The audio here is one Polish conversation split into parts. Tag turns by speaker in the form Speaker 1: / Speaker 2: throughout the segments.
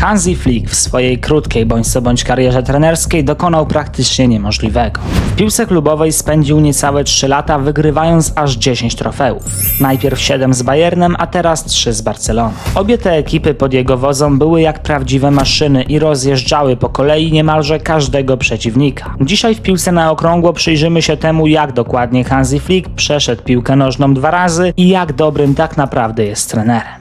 Speaker 1: Hansi Flick w swojej krótkiej bądź co bądź karierze trenerskiej dokonał praktycznie niemożliwego. W piłce klubowej spędził niecałe 3 lata, wygrywając aż 10 trofeów. Najpierw 7 z Bayernem, a teraz 3 z Barceloną. Obie te ekipy pod jego wodzą były jak prawdziwe maszyny i rozjeżdżały po kolei niemalże każdego przeciwnika. Dzisiaj w piłce na okrągło przyjrzymy się temu, jak dokładnie Hansi Flick przeszedł piłkę nożną dwa razy i jak dobrym tak naprawdę jest trenerem.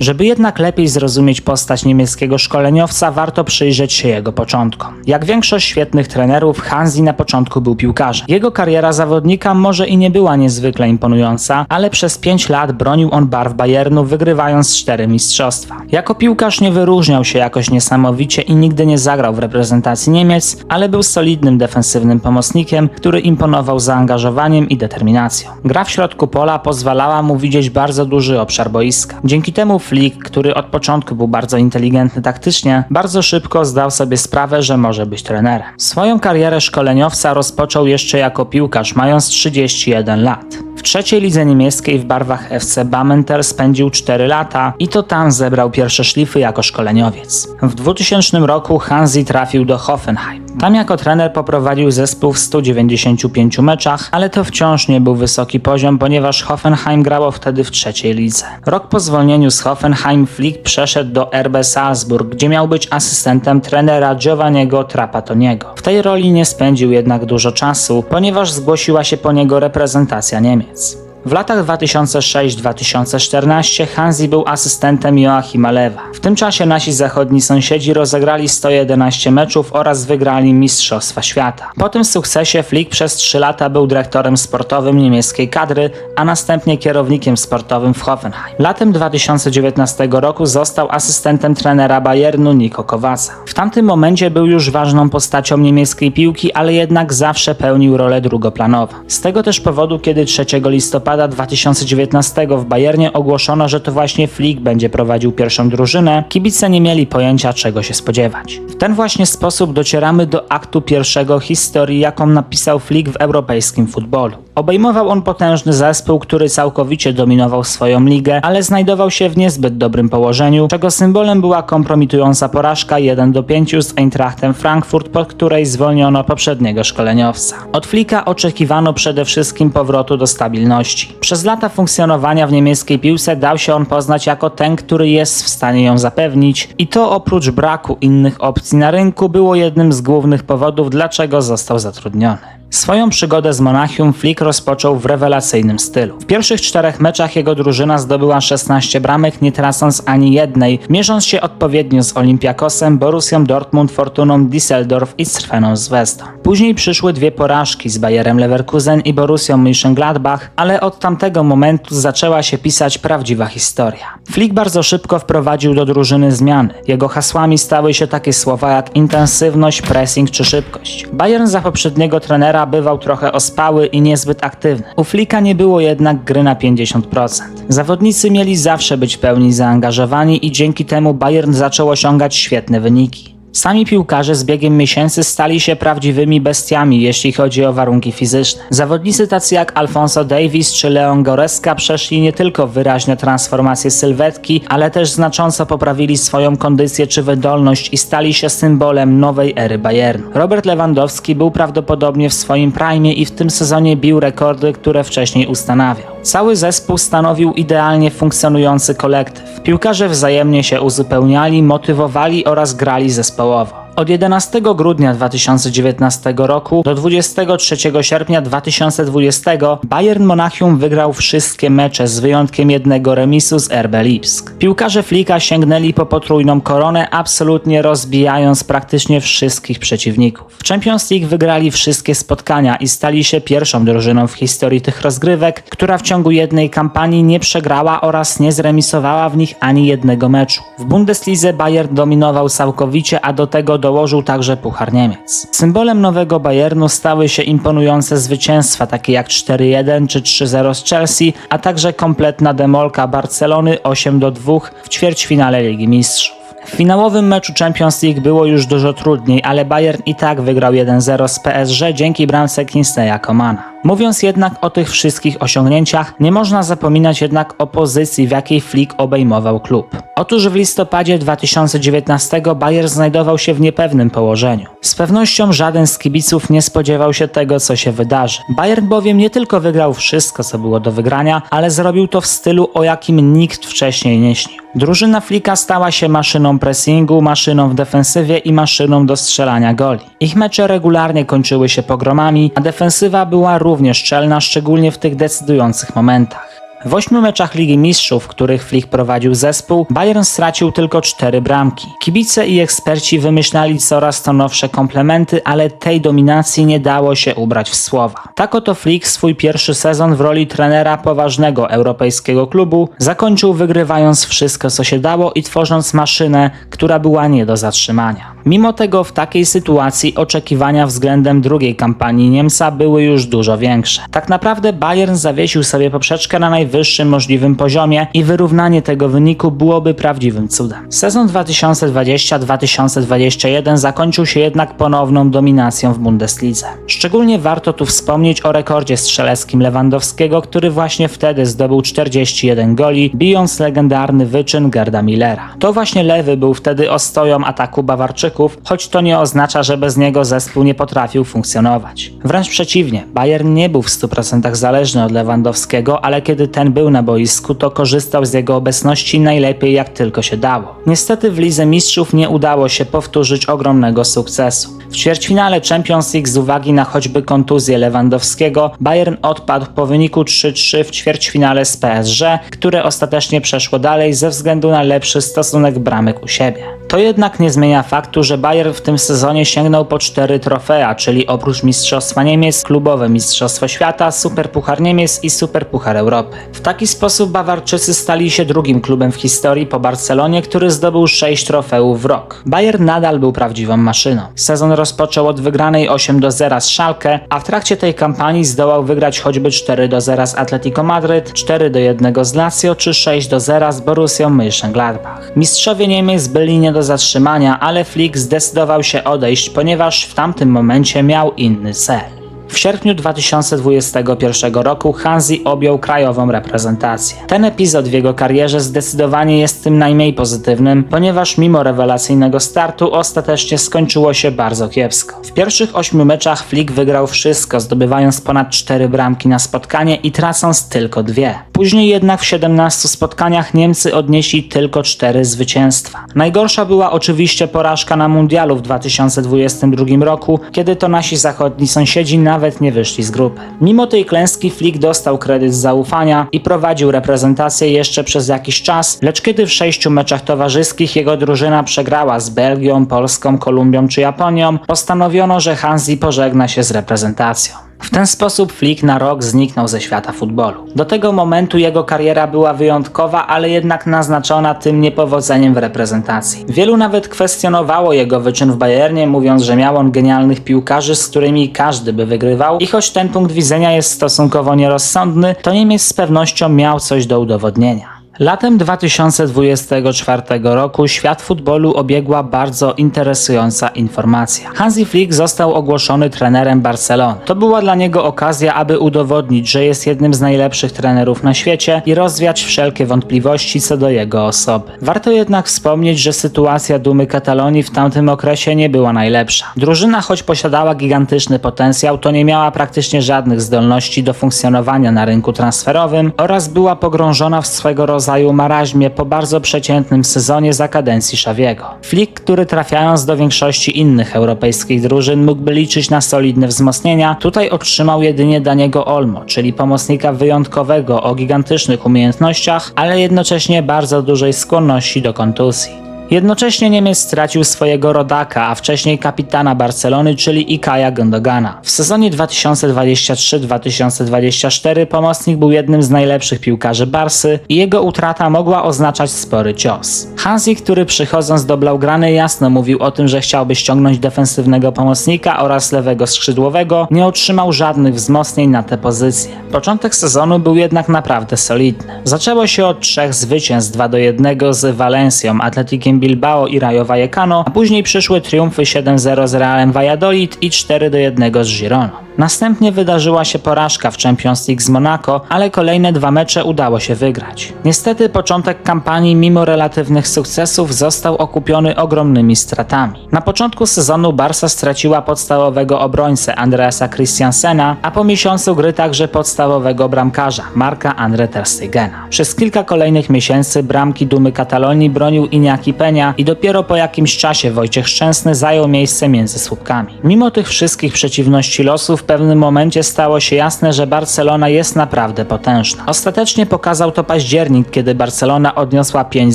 Speaker 1: Żeby jednak lepiej zrozumieć postać niemieckiego szkoleniowca, warto przyjrzeć się jego początkom. Jak większość świetnych trenerów, Hansi na początku był piłkarzem. Jego kariera zawodnika może i nie była niezwykle imponująca, ale przez 5 lat bronił on barw Bayernu, wygrywając 4 mistrzostwa. Jako piłkarz nie wyróżniał się jakoś niesamowicie i nigdy nie zagrał w reprezentacji Niemiec, ale był solidnym defensywnym pomocnikiem, który imponował zaangażowaniem i determinacją. Gra w środku pola pozwalała mu widzieć bardzo duży obszar boiska. Dzięki temu Flick, który od początku był bardzo inteligentny taktycznie, bardzo szybko zdał sobie sprawę, że może być trenerem. Swoją karierę szkoleniowca rozpoczął jeszcze jako piłkarz, mając 31 lat. W trzeciej lidze niemieckiej w barwach FC Bamenter spędził 4 lata i to tam zebrał pierwsze szlify jako szkoleniowiec. W 2000 roku Hansi trafił do Hoffenheim. Tam jako trener poprowadził zespół w 195 meczach, ale to wciąż nie był wysoki poziom, ponieważ Hoffenheim grało wtedy w trzeciej lidze. Rok po zwolnieniu z Hoffenheim Flick przeszedł do RB Salzburg, gdzie miał być asystentem trenera Giovanniego Trapattoniego. W tej roli nie spędził jednak dużo czasu, ponieważ zgłosiła się po niego reprezentacja Niemiec. W latach 2006-2014 Hansi był asystentem Joachima Lewa. W tym czasie nasi zachodni sąsiedzi rozegrali 111 meczów oraz wygrali Mistrzostwa Świata. Po tym sukcesie Flick przez 3 lata był dyrektorem sportowym niemieckiej kadry, a następnie kierownikiem sportowym w Hoffenheim. Latem 2019 roku został asystentem trenera Bayernu Niko Kowaca. W tamtym momencie był już ważną postacią niemieckiej piłki, ale jednak zawsze pełnił rolę drugoplanową. Z tego też powodu, kiedy 3 listopada 2019 w Bayernie ogłoszono, że to właśnie Flick będzie prowadził pierwszą drużynę, kibice nie mieli pojęcia czego się spodziewać. W ten właśnie sposób docieramy do aktu pierwszego historii, jaką napisał Flick w europejskim futbolu. Obejmował on potężny zespół, który całkowicie dominował swoją ligę, ale znajdował się w niezbyt dobrym położeniu, czego symbolem była kompromitująca porażka 1 do 5 z Eintrachtem Frankfurt, pod której zwolniono poprzedniego szkoleniowca. Od Flicka oczekiwano przede wszystkim powrotu do stabilności. Przez lata funkcjonowania w niemieckiej piłce dał się on poznać jako ten, który jest w stanie ją zapewnić i to oprócz braku innych opcji na rynku było jednym z głównych powodów, dlaczego został zatrudniony. Swoją przygodę z Monachium Flick rozpoczął w rewelacyjnym stylu. W pierwszych czterech meczach jego drużyna zdobyła 16 bramek, nie tracąc ani jednej, mierząc się odpowiednio z Olympiakosem, Borussią Dortmund, Fortuną Düsseldorf i Crveną Zvezdą. Później przyszły dwie porażki z Bayerem Leverkusen i Borussią Mönchengladbach, ale od tamtego momentu zaczęła się pisać prawdziwa historia. Flick bardzo szybko wprowadził do drużyny zmiany. Jego hasłami stały się takie słowa jak intensywność, pressing czy szybkość. Bayern za poprzedniego trenera bywał trochę ospały i niezbyt aktywny. U Flicka nie było jednak gry na 50%. Zawodnicy mieli zawsze być w pełni zaangażowani i dzięki temu Bayern zaczął osiągać świetne wyniki. Sami piłkarze z biegiem miesięcy stali się prawdziwymi bestiami, jeśli chodzi o warunki fizyczne. Zawodnicy tacy jak Alfonso Davis czy Leon Goreska przeszli nie tylko wyraźne transformacje sylwetki, ale też znacząco poprawili swoją kondycję czy wydolność i stali się symbolem nowej ery Bayernu. Robert Lewandowski był prawdopodobnie w swoim prime i w tym sezonie bił rekordy, które wcześniej ustanawiał. Cały zespół stanowił idealnie funkcjonujący kolektyw. Piłkarze wzajemnie się uzupełniali, motywowali oraz grali zespołowo. Od 11 grudnia 2019 roku do 23 sierpnia 2020 Bayern Monachium wygrał wszystkie mecze z wyjątkiem jednego remisu z RB Lipsk. Piłkarze Flika sięgnęli po potrójną koronę, absolutnie rozbijając praktycznie wszystkich przeciwników. W Champions League wygrali wszystkie spotkania i stali się pierwszą drużyną w historii tych rozgrywek, która w ciągu jednej kampanii nie przegrała oraz nie zremisowała w nich ani jednego meczu. W Bundeslidze Bayern dominował całkowicie, a do tego dołożył także Puchar Niemiec. Symbolem nowego Bayernu stały się imponujące zwycięstwa, takie jak 4-1 czy 3-0 z Chelsea, a także kompletna demolka Barcelony 8-2 w ćwierćfinale Ligi Mistrzów. W finałowym meczu Champions League było już dużo trudniej, ale Bayern i tak wygrał 1-0 z PSG dzięki bramce Kinsleya Komana. Mówiąc jednak o tych wszystkich osiągnięciach, nie można zapominać jednak o pozycji, w jakiej Flick obejmował klub. Otóż w listopadzie 2019 Bayern znajdował się w niepewnym położeniu. Z pewnością żaden z kibiców nie spodziewał się tego, co się wydarzy. Bayern bowiem nie tylko wygrał wszystko, co było do wygrania, ale zrobił to w stylu, o jakim nikt wcześniej nie śnił. Drużyna Flika stała się maszyną pressingu, maszyną w defensywie i maszyną do strzelania goli. Ich mecze regularnie kończyły się pogromami, a defensywa była również szczelna, szczególnie w tych decydujących momentach. W ośmiu meczach Ligi Mistrzów, których Flick prowadził zespół, Bayern stracił tylko cztery bramki. Kibice i eksperci wymyślali coraz to nowsze komplementy, ale tej dominacji nie dało się ubrać w słowa. Tak oto Flick swój pierwszy sezon w roli trenera poważnego europejskiego klubu zakończył wygrywając wszystko co się dało i tworząc maszynę, która była nie do zatrzymania. Mimo tego w takiej sytuacji oczekiwania względem drugiej kampanii Niemca były już dużo większe. Tak naprawdę Bayern zawiesił sobie poprzeczkę na najwyższym możliwym poziomie i wyrównanie tego wyniku byłoby prawdziwym cudem. Sezon 2020-2021 zakończył się jednak ponowną dominacją w Bundeslidze. Szczególnie warto tu wspomnieć o rekordzie strzeleckim Lewandowskiego, który właśnie wtedy zdobył 41 goli, bijąc legendarny wyczyn Gerda Millera. To właśnie Lewy był wtedy ostoją ataku Bawarczyków, choć to nie oznacza, że bez niego zespół nie potrafił funkcjonować. Wręcz przeciwnie, Bayern nie był w 100% zależny od Lewandowskiego, ale kiedy ten był na boisku, to korzystał z jego obecności najlepiej jak tylko się dało. Niestety w Lidze Mistrzów nie udało się powtórzyć ogromnego sukcesu. W ćwierćfinale Champions League z uwagi na choćby kontuzję Lewandowskiego, Bayern odpadł po wyniku 3-3 w ćwierćfinale z PSG, które ostatecznie przeszło dalej ze względu na lepszy stosunek bramek u siebie. To jednak nie zmienia faktu, że Bayern w tym sezonie sięgnął po cztery trofea, czyli oprócz Mistrzostwa Niemiec, klubowe Mistrzostwo Świata, Superpuchar Niemiec i Superpuchar Europy. W taki sposób Bawarczycy stali się drugim klubem w historii po Barcelonie, który zdobył sześć trofeów w rok. Bayern nadal był prawdziwą maszyną. Sezon rozpoczął od wygranej 8 do 0 z Schalke, a w trakcie tej kampanii zdołał wygrać choćby 4 do 0 z Atletico Madryt, 4 do 1 z Lazio czy 6 do 0 z Borussią Mönchengladbach. Mistrzowie Niemiec byli nie do zatrzymania, ale Flick zdecydował się odejść, ponieważ w tamtym momencie miał inny cel. W sierpniu 2021 roku Hansi objął krajową reprezentację. Ten epizod w jego karierze zdecydowanie jest tym najmniej pozytywnym, ponieważ mimo rewelacyjnego startu ostatecznie skończyło się bardzo kiepsko. W pierwszych ośmiu meczach Flick wygrał wszystko, zdobywając ponad 4 bramki na spotkanie i tracąc tylko dwie. Później jednak w 17 spotkaniach Niemcy odnieśli tylko 4 zwycięstwa. Najgorsza była oczywiście porażka na mundialu w 2022 roku, kiedy to nasi zachodni sąsiedzi nawet nie wyszli z grupy. Mimo tej klęski Flick dostał kredyt zaufania i prowadził reprezentację jeszcze przez jakiś czas, lecz kiedy w sześciu meczach towarzyskich jego drużyna przegrała z Belgią, Polską, Kolumbią czy Japonią, postanowiono, że Hansi pożegna się z reprezentacją. W ten sposób Flick na rok zniknął ze świata futbolu. Do tego momentu jego kariera była wyjątkowa, ale jednak naznaczona tym niepowodzeniem w reprezentacji. Wielu nawet kwestionowało jego wyczyn w Bayernie, mówiąc, że miał on genialnych piłkarzy, z którymi każdy by wygrywał i choć ten punkt widzenia jest stosunkowo nierozsądny, to Niemiec z pewnością miał coś do udowodnienia. Latem 2024 roku świat futbolu obiegła bardzo interesująca informacja. Hansi Flick został ogłoszony trenerem Barcelony. To była dla niego okazja, aby udowodnić, że jest jednym z najlepszych trenerów na świecie i rozwiać wszelkie wątpliwości co do jego osoby. Warto jednak wspomnieć, że sytuacja dumy Katalonii w tamtym okresie nie była najlepsza. Drużyna, choć posiadała gigantyczny potencjał, to nie miała praktycznie żadnych zdolności do funkcjonowania na rynku transferowym oraz była pogrążona w swego rodzaju maraźmie po bardzo przeciętnym sezonie za kadencji Szawiego. Flick, który trafiając do większości innych europejskich drużyn mógłby liczyć na solidne wzmocnienia, tutaj otrzymał jedynie Daniego Olmo, czyli pomocnika wyjątkowego o gigantycznych umiejętnościach, ale jednocześnie bardzo dużej skłonności do kontuzji. Jednocześnie Niemiec stracił swojego rodaka, a wcześniej kapitana Barcelony, czyli Ikaja Gündogana. W sezonie 2023-2024 pomocnik był jednym z najlepszych piłkarzy Barsy i jego utrata mogła oznaczać spory cios. Hansi, który przychodząc do Blaugrany jasno mówił o tym, że chciałby ściągnąć defensywnego pomocnika oraz lewego skrzydłowego, nie otrzymał żadnych wzmocnień na tę pozycję. Początek sezonu był jednak naprawdę solidny. Zaczęło się od trzech zwycięstw 2 do 1 z Valencją, Atletikiem Bilbao i Rayo Vallecano, a później przyszły triumfy 7-0 z Realem Valladolid i 4-1 z Gironą. Następnie wydarzyła się porażka w Champions League z Monaco, ale kolejne dwa mecze udało się wygrać. Niestety początek kampanii mimo relatywnych sukcesów został okupiony ogromnymi stratami. Na początku sezonu Barca straciła podstawowego obrońcę Andreasa Christiansena, a po miesiącu gry także podstawowego bramkarza Marka Andre ter Stegena. Przez kilka kolejnych miesięcy bramki dumy Katalonii bronił Iñaki Peña i dopiero po jakimś czasie Wojciech Szczęsny zajął miejsce między słupkami. Mimo tych wszystkich przeciwności losu w pewnym momencie stało się jasne, że Barcelona jest naprawdę potężna. Ostatecznie pokazał to październik, kiedy Barcelona odniosła 5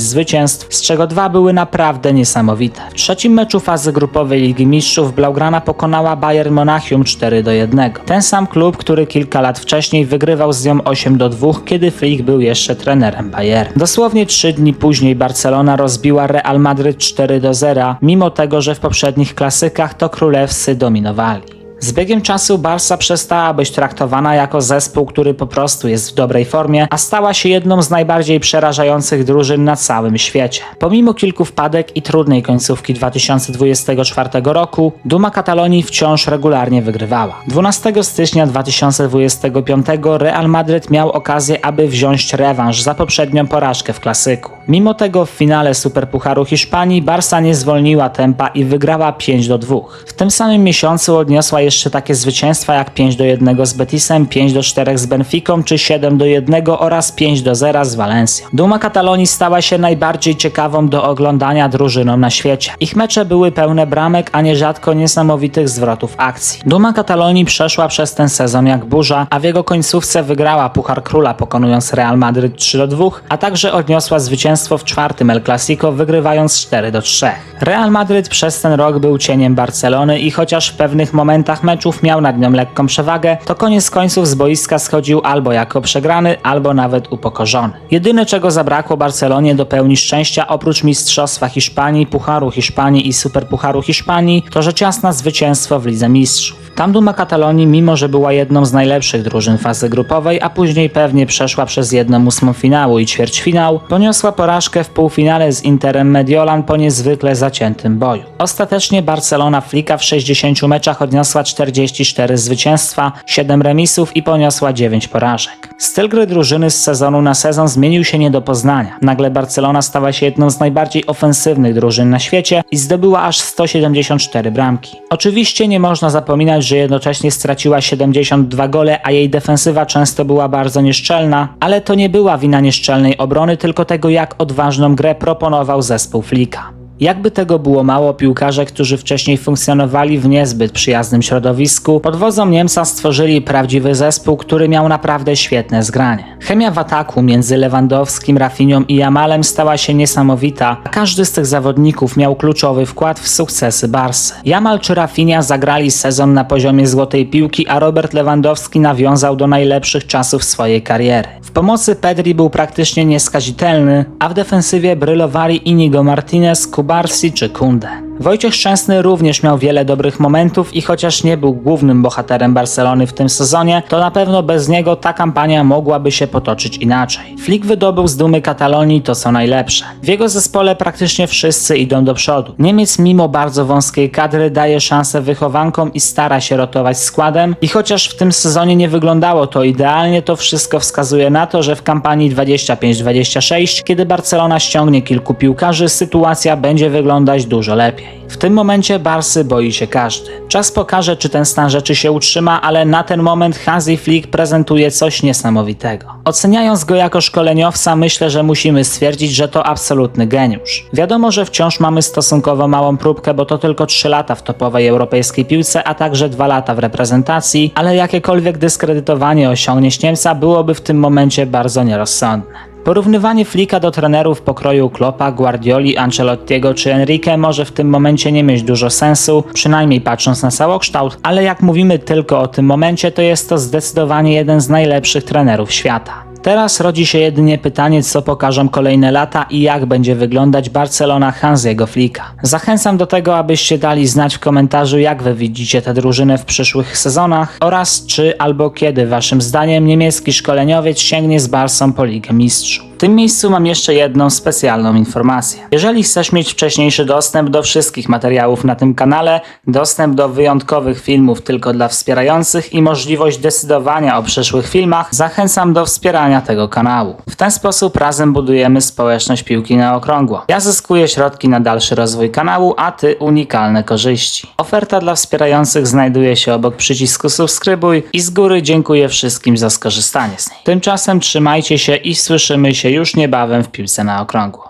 Speaker 1: zwycięstw, z czego dwa były naprawdę niesamowite. W trzecim meczu fazy grupowej Ligi Mistrzów Blaugrana pokonała Bayern Monachium 4 do 1. Ten sam klub, który kilka lat wcześniej wygrywał z nią 8 do 2, kiedy Flick był jeszcze trenerem Bayern. Dosłownie 3 dni później Barcelona rozbiła Real Madryt 4 do 0, mimo tego, że w poprzednich klasykach to królewscy dominowali. Z biegiem czasu Barca przestała być traktowana jako zespół, który po prostu jest w dobrej formie, a stała się jedną z najbardziej przerażających drużyn na całym świecie. Pomimo kilku wpadek i trudnej końcówki 2024 roku, Duma Katalonii wciąż regularnie wygrywała. 12 stycznia 2025 Real Madryt miał okazję, aby wziąć rewanż za poprzednią porażkę w klasyku. Mimo tego w finale Superpucharu Hiszpanii Barca nie zwolniła tempa i wygrała 5 do 2. W tym samym miesiącu odniosła jeszcze takie zwycięstwa jak 5 do 1 z Betisem, 5 do 4 z Benficą czy 7 do 1 oraz 5 do 0 z Walencją. Duma Katalonii stała się najbardziej ciekawą do oglądania drużyną na świecie. Ich mecze były pełne bramek, a nierzadko niesamowitych zwrotów akcji. Duma Katalonii przeszła przez ten sezon jak burza, a w jego końcówce wygrała Puchar Króla pokonując Real Madryt 3 do 2, a także odniosła zwycięstwo w czwartym El Clasico wygrywając 4 do 3. Real Madryt przez ten rok był cieniem Barcelony i chociaż w pewnych momentach meczów miał nad nią lekką przewagę, to koniec końców z boiska schodził albo jako przegrany, albo nawet upokorzony. Jedyne czego zabrakło Barcelonie do pełni szczęścia oprócz Mistrzostwa Hiszpanii, Pucharu Hiszpanii i Superpucharu Hiszpanii, to rzecz jasna zwycięstwo w Lidze Mistrzów. Tam Duma Katalonii, mimo że była jedną z najlepszych drużyn fazy grupowej, a później pewnie przeszła przez jedną ósmą finału i ćwierćfinał, poniosła porażkę w półfinale z Interem Mediolan po niezwykle zaciętym boju. Ostatecznie Barcelona Flika w 60 meczach odniosła 44 zwycięstwa, 7 remisów i poniosła 9 porażek. Styl gry drużyny z sezonu na sezon zmienił się nie do poznania. Nagle Barcelona stała się jedną z najbardziej ofensywnych drużyn na świecie i zdobyła aż 174 bramki. Oczywiście nie można zapominać, że jednocześnie straciła 72 gole, a jej defensywa często była bardzo nieszczelna, ale to nie była wina nieszczelnej obrony, tylko tego jak odważną grę proponował zespół Flika. Jakby tego było mało, piłkarze, którzy wcześniej funkcjonowali w niezbyt przyjaznym środowisku, pod wodzą Niemca stworzyli prawdziwy zespół, który miał naprawdę świetne zgranie. Chemia w ataku między Lewandowskim, Rafinią i Jamalem stała się niesamowita, a każdy z tych zawodników miał kluczowy wkład w sukcesy Barsy. Jamal czy Rafinia zagrali sezon na poziomie złotej piłki, a Robert Lewandowski nawiązał do najlepszych czasów swojej kariery. W pomocy Pedri był praktycznie nieskazitelny, a w defensywie brylowali Inigo Martinez, Kubarsi czy Kunde. Wojciech Szczęsny również miał wiele dobrych momentów i chociaż nie był głównym bohaterem Barcelony w tym sezonie, to na pewno bez niego ta kampania mogłaby się potoczyć inaczej. Flick wydobył z dumy Katalonii to co najlepsze. W jego zespole praktycznie wszyscy idą do przodu. Niemiec mimo bardzo wąskiej kadry daje szansę wychowankom i stara się rotować składem i chociaż w tym sezonie nie wyglądało to idealnie, to wszystko wskazuje na to, że w kampanii 25-26, kiedy Barcelona ściągnie kilku piłkarzy, sytuacja będzie wyglądać dużo lepiej. W tym momencie Barsy boi się każdy. Czas pokaże, czy ten stan rzeczy się utrzyma, ale na ten moment Hansi Flick prezentuje coś niesamowitego. Oceniając go jako szkoleniowca, myślę, że musimy stwierdzić, że to absolutny geniusz. Wiadomo, że wciąż mamy stosunkowo małą próbkę, bo to tylko 3 lata w topowej europejskiej piłce, a także 2 lata w reprezentacji, ale jakiekolwiek dyskredytowanie osiągnięć Niemca byłoby w tym momencie bardzo nierozsądne. Porównywanie Flika do trenerów pokroju Kloppa, Guardioli, Ancelottiego czy Enrique może w tym momencie nie mieć dużo sensu, przynajmniej patrząc na całokształt, ale jak mówimy tylko o tym momencie, to jest to zdecydowanie jeden z najlepszych trenerów świata. Teraz rodzi się jedynie pytanie, co pokażą kolejne lata i jak będzie wyglądać Barcelona Hansiego Flika. Zachęcam do tego, abyście dali znać w komentarzu, jak wy widzicie tę drużynę w przyszłych sezonach oraz czy albo kiedy waszym zdaniem niemiecki szkoleniowiec sięgnie z Barsą po Ligę Mistrzów. Tym miejscu mam jeszcze jedną specjalną informację. Jeżeli chcesz mieć wcześniejszy dostęp do wszystkich materiałów na tym kanale, dostęp do wyjątkowych filmów tylko dla wspierających i możliwość decydowania o przyszłych filmach, zachęcam do wspierania tego kanału. W ten sposób razem budujemy społeczność piłki na okrągło. Ja zyskuję środki na dalszy rozwój kanału, a ty unikalne korzyści. Oferta dla wspierających znajduje się obok przycisku subskrybuj i z góry dziękuję wszystkim za skorzystanie z niej. Tymczasem trzymajcie się i słyszymy już niebawem w piłce na okrągło.